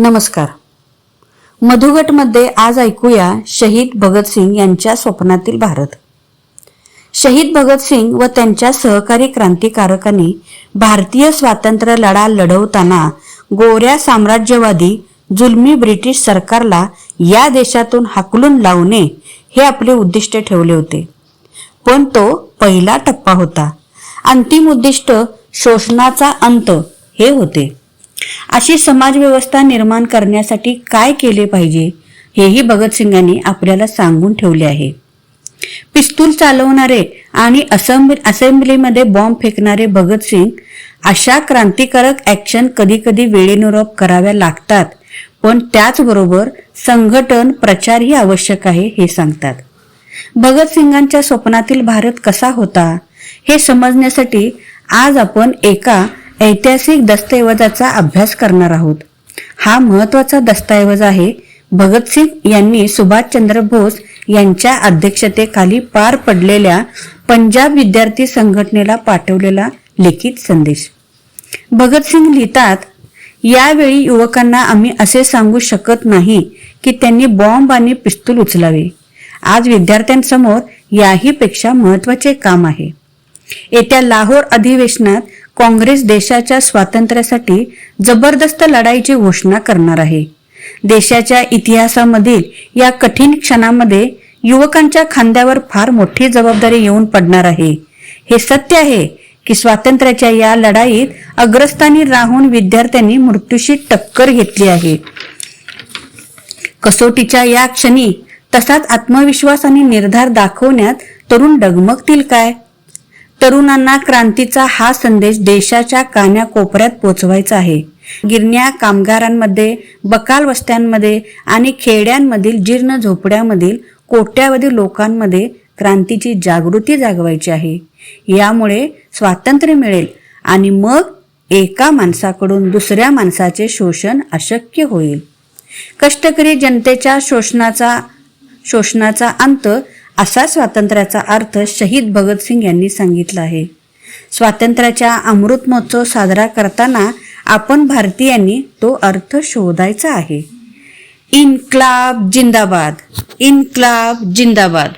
नमस्कार. मधुगटमध्ये आज ऐकूया शहीद भगतसिंग यांच्या स्वप्नातील भारत. शहीद भगतसिंग व त्यांच्या सहकारी क्रांतिकारकांनी भारतीय स्वातंत्र्य लढा लढवताना गोऱ्या साम्राज्यवादी जुलमी ब्रिटिश सरकारला या देशातून हाकलून लावणे हे आपले उद्दिष्ट ठेवले होते. पण तो पहिला टप्पा होता. अंतिम उद्दिष्ट शोषणाचा अंत हे होते. अशी समाजव्यवस्था निर्माण करण्यासाठी काय केले पाहिजे हेही भगतसिंगांनी आपल्याला सांगून ठेवले आहे. पिस्तूल चालवणारे आणि असेंब्लीमध्ये बॉम्ब फेकणारे भगतसिंग अशा क्रांतिकारक ऍक्शन कधी कधी वेळेनुरूप कराव्या लागतात पण त्याचबरोबर संघटन प्रचारही आवश्यक आहे हे सांगतात. भगतसिंगांच्या स्वप्नातील भारत कसा होता हे समजण्यासाठी आज आपण एका ऐतिहासिक दस्तऐवजाचा अभ्यास करणार आहोत. हा महत्त्वाचा दस्तऐवज आहे. भगतसिंग यांनी सुभाषचंद्र बोस यांच्या अध्यक्षतेखाली पार पडलेल्या पंजाब विद्यार्थी संघटनेला पाठवलेला लिखित संदेश. भगतसिंग लिहितात यावेळी युवकांना आम्ही असे सांगू शकत नाही की त्यांनी बॉम्ब आणि पिस्तूल उचलावे. आज विद्यार्थ्यांसमोर याही पेक्षा महत्त्वाचे काम आहे. येत्या लाहोर अधिवेशनात काँग्रेस देशाच्या स्वातंत्र्यासाठी जबरदस्त लढाईची घोषणा करणार आहे. देशाच्या इतिहासामधील या कठीण क्षणामध्ये युवकांच्या खांद्यावर फार मोठी जबाबदारी येऊन पडणार आहे. हे सत्य आहे की स्वातंत्र्याच्या या लढाईत अग्रस्थानी राहून विद्यार्थ्यांनी मृत्यूशी टक्कर घेतली आहे. कसोटीच्या या क्षणी तसाच आत्मविश्वास आणि निर्धार दाखवण्यात तरुण डगमगतील काय? तरुणांना क्रांतीचा हा संदेश देशाच्या कान्याकोपऱ्यात पोचवायचा आहे. गिरण्या कामगारांमध्ये बकाल वस्त्यांमध्ये आणि खेड्यांमधील जीर्ण झोपड्यामधील कोट्यावधी लोकांमध्ये क्रांतीची जागृती जागवायची आहे. यामुळे स्वातंत्र्य मिळेल आणि मग एका माणसाकडून दुसऱ्या माणसाचे शोषण अशक्य होईल. कष्टकरी जनतेच्या शोषणाचा शोषणाचा अंत असा स्वातंत्र्याचा अर्थ शहीद भगतसिंग यांनी सांगितला आहे. स्वातंत्र्याच्या अमृत महोत्सव साजरा करताना आपण भारतीयांनी तो अर्थ शोधायचा आहे. इन्क्लाब जिंदाबाद इन्क्लाब जिंदाबाद.